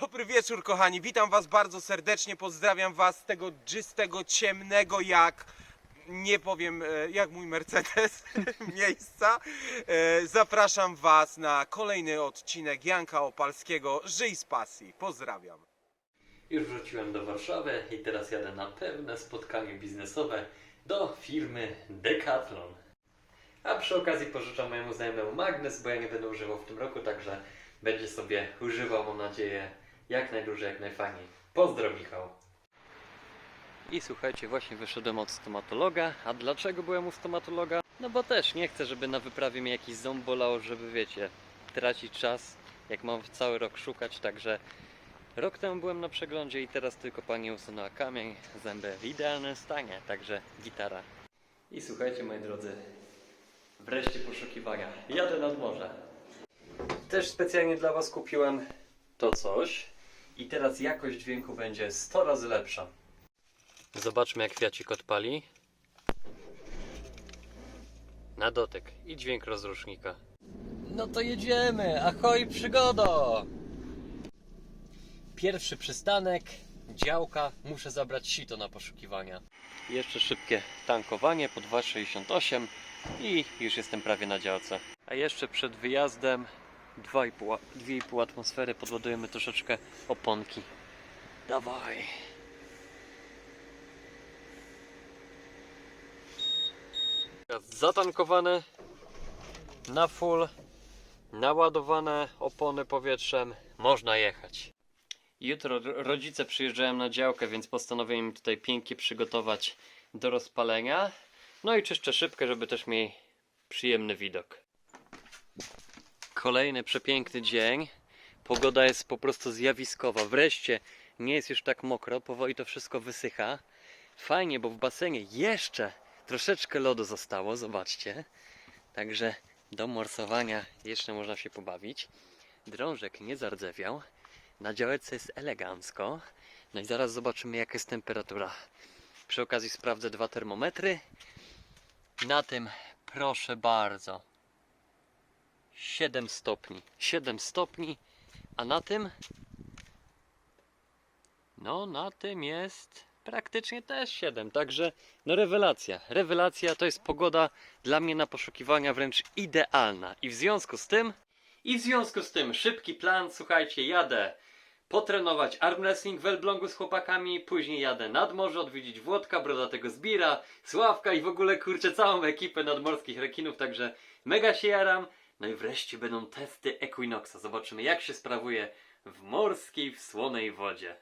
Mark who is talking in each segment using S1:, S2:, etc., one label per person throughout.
S1: Dobry wieczór, kochani. Witam Was bardzo serdecznie. Pozdrawiam Was z tego czystego, ciemnego, jak nie powiem, e, jak mój Mercedes miejsca. E, Zapraszam Was na kolejny odcinek Janka Opalskiego Żyj z pasji. Pozdrawiam.
S2: Już wróciłem do Warszawy i teraz jadę na pewne spotkanie biznesowe do firmy Decathlon. A przy okazji pożyczam mojemu znajomemu magnes, bo ja nie będę używał w tym roku, także będzie sobie używał, mam nadzieję, jak najdłużej, jak najfajniej. Pozdro Michał. I słuchajcie, właśnie wyszedłem od stomatologa. A dlaczego byłem u stomatologa? No bo też nie chcę, żeby na wyprawie mnie jakiś ząb bolał, żeby wiecie, tracić czas, jak mam cały rok szukać, także Rok temu byłem na przeglądzie i teraz tylko pani usunęła kamień, zęby w idealnym stanie, także gitara. I słuchajcie moi drodzy, wreszcie poszukiwania. Jadę nad morze. Też specjalnie dla was kupiłem to coś i teraz jakość dźwięku będzie 100 razy lepsza. Zobaczmy jak kwiacik odpali. Na dotyk i dźwięk rozrusznika. No to jedziemy! Ahoj przygodo! Pierwszy przystanek, działka, muszę zabrać sito na poszukiwania. Jeszcze szybkie tankowanie po 2,68 i już jestem prawie na działce. A jeszcze przed wyjazdem 2,5 2,5 atmosfery podładujemy troszeczkę oponki. Dawaj. Zatankowane na full, naładowane opony powietrzem, można jechać. Jutro ro- rodzice przyjeżdżają na działkę, więc postanowiłem im tutaj pięknie przygotować do rozpalenia. No i czyszczę szybkę, żeby też mieli przyjemny widok. Kolejny przepiękny dzień. Pogoda jest po prostu zjawiskowa. Wreszcie nie jest już tak mokro, powoli to wszystko wysycha. Fajnie, bo w basenie jeszcze troszeczkę lodu zostało, zobaczcie. Także do morsowania jeszcze można się pobawić. Drążek nie zardzewiał. Na działeczce jest elegancko. No i zaraz zobaczymy jaka jest temperatura. Przy okazji sprawdzę dwa termometry. Na tym proszę bardzo 7 stopni. 7 stopni, a na tym no na tym jest praktycznie też 7. Także no rewelacja. Rewelacja to jest pogoda dla mnie na poszukiwania wręcz idealna. I w związku z tym i w związku z tym szybki plan, słuchajcie, jadę potrenować arm wrestling w Elblągu z chłopakami, później jadę nad morze odwiedzić Włodka, Brodatego Zbira, Sławka i w ogóle kurczę całą ekipę nadmorskich rekinów, także mega się jaram. No i wreszcie będą testy Equinoxa. Zobaczymy jak się sprawuje w morskiej, w słonej wodzie.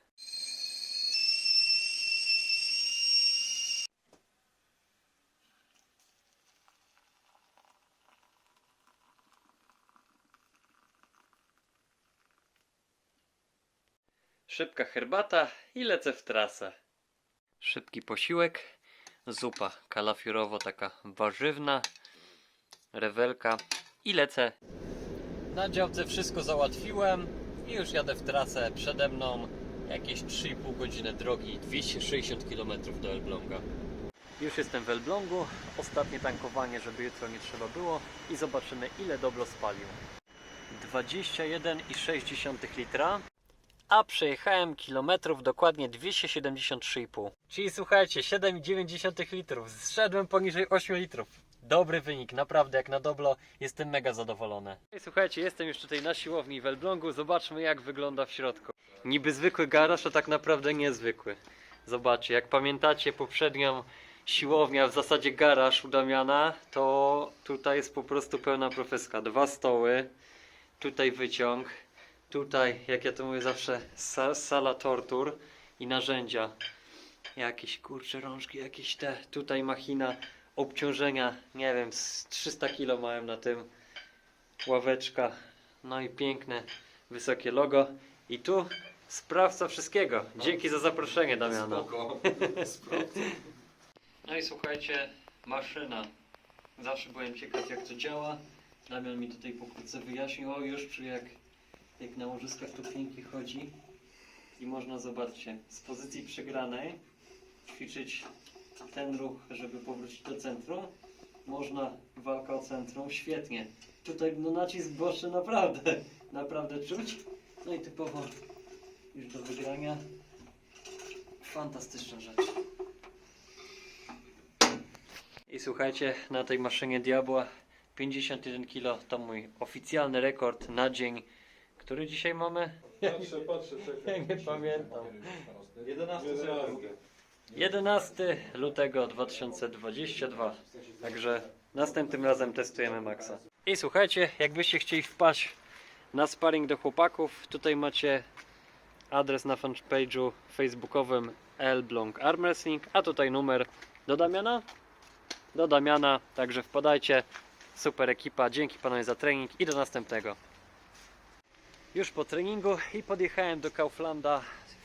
S2: Szybka herbata i lecę w trasę. Szybki posiłek, zupa kalafiorowo taka warzywna, rewelka i lecę. Na działce wszystko załatwiłem i już jadę w trasę przede mną. Jakieś 3,5 godziny drogi, 260 km do Elbląga. Już jestem w Elblągu, ostatnie tankowanie, żeby jutro nie trzeba było i zobaczymy ile dobro spalił. 21,6 litra a przejechałem kilometrów dokładnie 273,5. Czyli słuchajcie, 7,9 litrów. Zszedłem poniżej 8 litrów. Dobry wynik, naprawdę jak na doblo jestem mega zadowolony. Słuchajcie, jestem już tutaj na siłowni w Elblągu. Zobaczmy jak wygląda w środku. Niby zwykły garaż, a tak naprawdę niezwykły. Zobaczcie, jak pamiętacie poprzednią siłownia, w zasadzie garaż u Damiana, to tutaj jest po prostu pełna profeska. Dwa stoły, tutaj wyciąg, Tutaj, jak ja to mówię zawsze, sa, sala tortur i narzędzia. Jakieś kurcze rączki, jakieś te. Tutaj machina obciążenia, nie wiem, z 300 kg miałem na tym. Ławeczka, no i piękne, wysokie logo. I tu sprawca wszystkiego. Dzięki za zaproszenie, Damiano.
S1: Spoko.
S2: No i słuchajcie, maszyna. Zawsze byłem ciekaw jak to działa. Damian mi tutaj pokrótce wyjaśnił. O, już czuję jak, jak na łożyskach to pięknie chodzi. I można, zobaczcie, z pozycji przegranej ćwiczyć ten ruch, żeby powrócić do centrum. Można walka o centrum, świetnie. Tutaj no nacisk boczny naprawdę, naprawdę czuć. No i typowo już do wygrania. Fantastyczna rzecz. I słuchajcie, na tej maszynie Diabła 51 kg to mój oficjalny rekord na dzień. Który dzisiaj mamy?
S3: Patrzę, patrzę, czekaj.
S2: Ja nie pamiętam.
S3: 11
S2: 11 lutego 2022. Także następnym razem testujemy Maxa. I słuchajcie, jakbyście chcieli wpaść na sparring do chłopaków, tutaj macie adres na fanpage'u facebookowym Elbląg Arm Wrestling, a tutaj numer do Damiana. Do Damiana, także wpadajcie. Super ekipa, dzięki panowie za trening i do następnego. Już po treningu i podjechałem do Kauflanda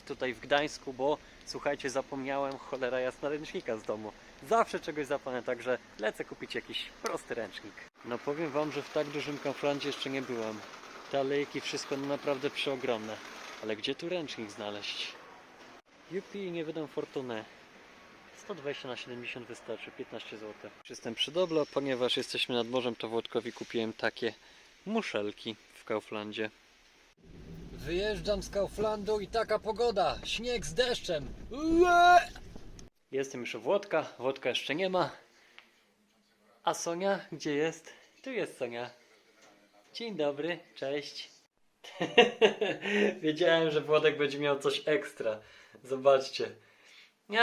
S2: tutaj w Gdańsku, bo słuchajcie, zapomniałem cholera jasna ręcznika z domu. Zawsze czegoś zapomnę, także lecę kupić jakiś prosty ręcznik. No powiem wam, że w tak dużym Kauflandzie jeszcze nie byłem. Te alejki, wszystko no naprawdę przeogromne. Ale gdzie tu ręcznik znaleźć? Jupi, nie wydam fortunę. 120 na 70 wystarczy, 15 zł. Jestem przy Doblo, ponieważ jesteśmy nad morzem, to Włodkowi kupiłem takie muszelki w Kauflandzie. Wyjeżdżam z Kauflandu i taka pogoda, śnieg z deszczem. Ue! Jestem już u Włodka, Włodka jeszcze nie ma. A Sonia, gdzie jest? Tu jest Sonia. Dzień dobry, cześć. Wiedziałem, że Włodek będzie miał coś ekstra. Zobaczcie.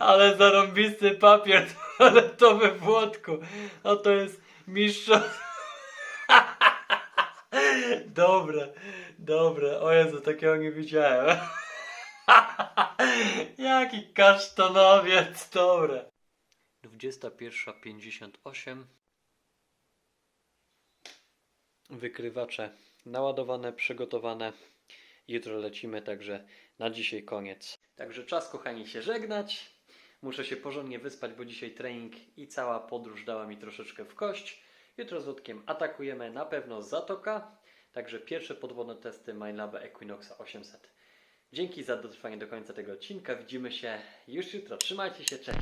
S2: Ale zarąbisty papier toaletowy Włodku. A to jest mistrzostwo. Dobre, dobre. O Jezu, takiego nie widziałem. Jaki kasztanowiec, dobre. 21.58 Wykrywacze naładowane, przygotowane. Jutro lecimy, także na dzisiaj koniec. Także czas, kochani, się żegnać. Muszę się porządnie wyspać, bo dzisiaj trening i cała podróż dała mi troszeczkę w kość. Jutro z Łódkiem atakujemy na pewno Zatoka. Także pierwsze podwodne testy MindLaba Equinoxa 800. Dzięki za dotrwanie do końca tego odcinka. Widzimy się już jutro. Trzymajcie się, cześć!